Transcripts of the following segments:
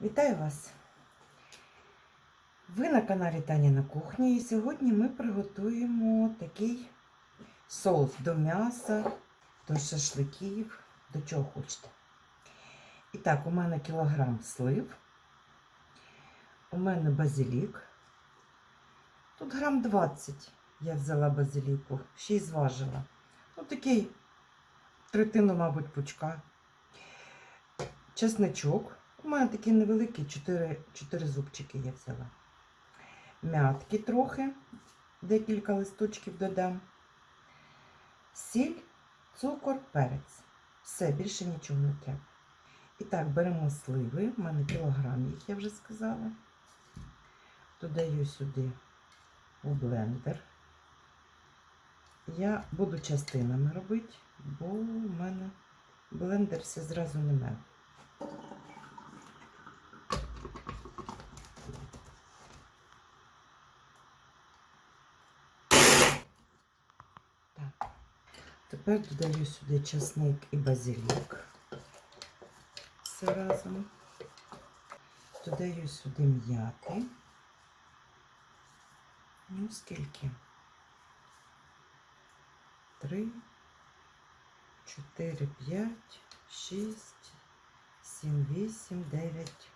Вітаю вас! Ви на каналі Таня на кухні і сьогодні ми приготуємо такий соус до м'яса, до шашликів, до чого хочете. І так, у мене кілограм слив, у мене базилік. Тут грам 20 я взяла базиліку, ще й зважила. Ну, такий третину, мабуть, пучка. Чесничок. У мене такі невеликі, 4, 4 зубчики я взяла. Мятки трохи, декілька листочків додам. Сіль, цукор, перець. Все, більше нічого не треба. І так, беремо сливи, у мене кілограм їх, я вже сказала. Додаю сюди у блендер. Я буду частинами робити, бо у мене блендер все зразу не Тепер додаю сюди часник і базилік. Все разом. Додаю сюди м'яти. Ну, скільки? Три, чотири, п'ять, шість, сім, вісім, дев'ять.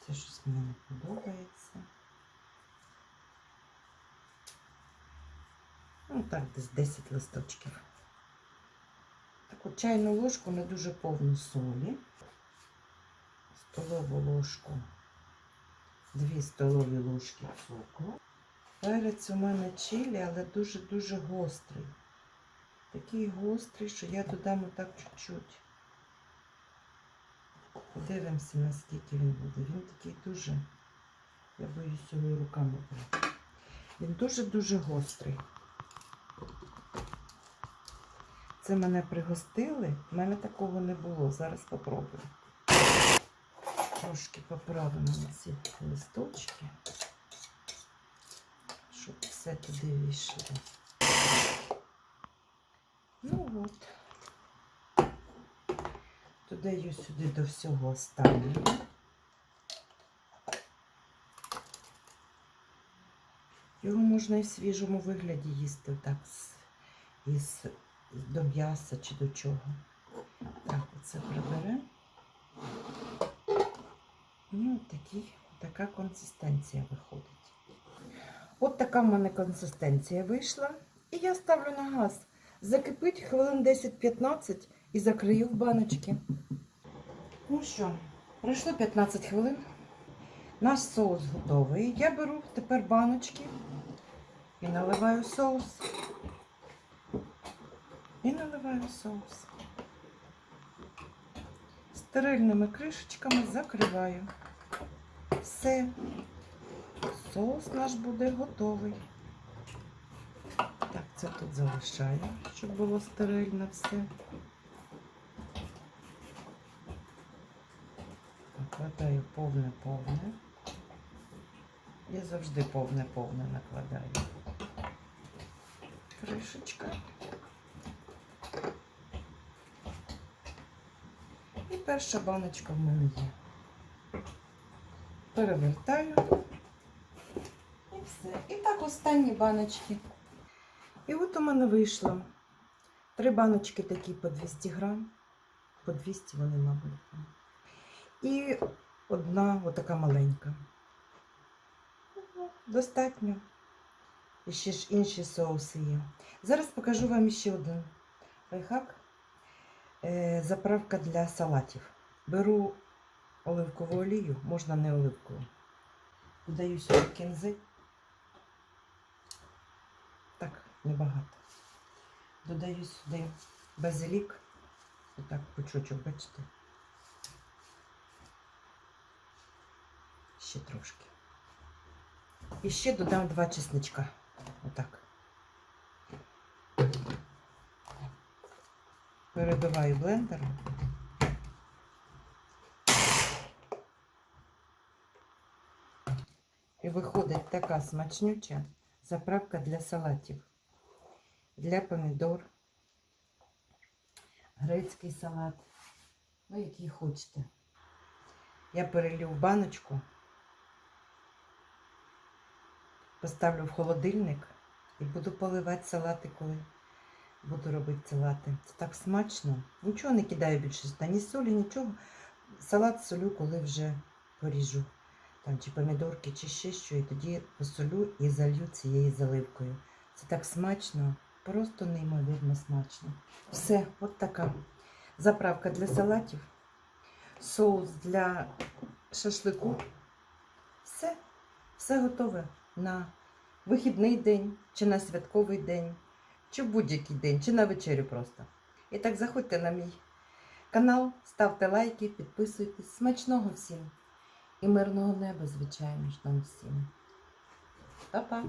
Це щось мені не подобається. Ну, так, десь 10 листочків. Таку чайну ложку не дуже повну солі. Столову ложку, 2 столові ложки цукру. Перець у мене чилі, але дуже-дуже гострий. Такий гострий, що я додам отак чуть-чуть. Подивимося, наскільки він буде. Він такий дуже, я боюсь його руками брати. Він дуже-дуже гострий. Це мене пригостили, в мене такого не було. Зараз попробую. Трошки поправимо ці листочки, щоб все туди війшло. Ну от. Додаю сюди до всього останнього. Його можна і в свіжому вигляді їсти, так, із, до м'яса чи до чого. Так, оце приберемо. Ну, такий, така консистенція виходить. От така в мене консистенція вийшла. І я ставлю на газ. Закипить хвилин 10-15 і закрию в баночки. Ну що, пройшло 15 хвилин. Наш соус готовий. Я беру тепер баночки і наливаю соус. І наливаю соус. Стерильними кришечками закриваю. Все. Соус наш буде готовий. Так, це тут залишаю, щоб було стерильно все. Накладаю повне-повне. Я завжди повне-повне накладаю. Кришечка. Перша баночка в мене є. Перевертаю. І все. І так останні баночки. І от у мене вийшло три баночки такі по 200 грам. По 200 вони, мабуть. І одна отака маленька. Достатньо. І ще ж інші соуси є. Зараз покажу вам ще один лайфхак. Е, Заправка для салатів. Беру оливкову олію, можна не оливкову. Додаю сюди кінзи. Так, небагато. Додаю сюди базилік. Отак, пучочок, бачите. Ще трошки. І ще додам два чесничка. Отак. Перебиваю блендером. І виходить така смачнюча заправка для салатів. Для помідор, грецький салат, ну, який хочете. я перелью в баночку, поставлю в холодильник і буду поливати салати, коли буду робити салати. Це так смачно. Нічого не кидаю більше сюди, ні солі, нічого. Салат солю, коли вже поріжу. Там чи помідорки, чи ще що, і тоді посолю і залью цією заливкою. Це так смачно, просто неймовірно смачно. Все, от така заправка для салатів, соус для шашлику. Все, все готове на вихідний день, чи на святковий день, чи будь-який день, чи на вечерю просто. І так заходьте на мій канал, ставте лайки, підписуйтесь. Смачного всім! І мирного неба, звичайно ж, нам всім. Па-па!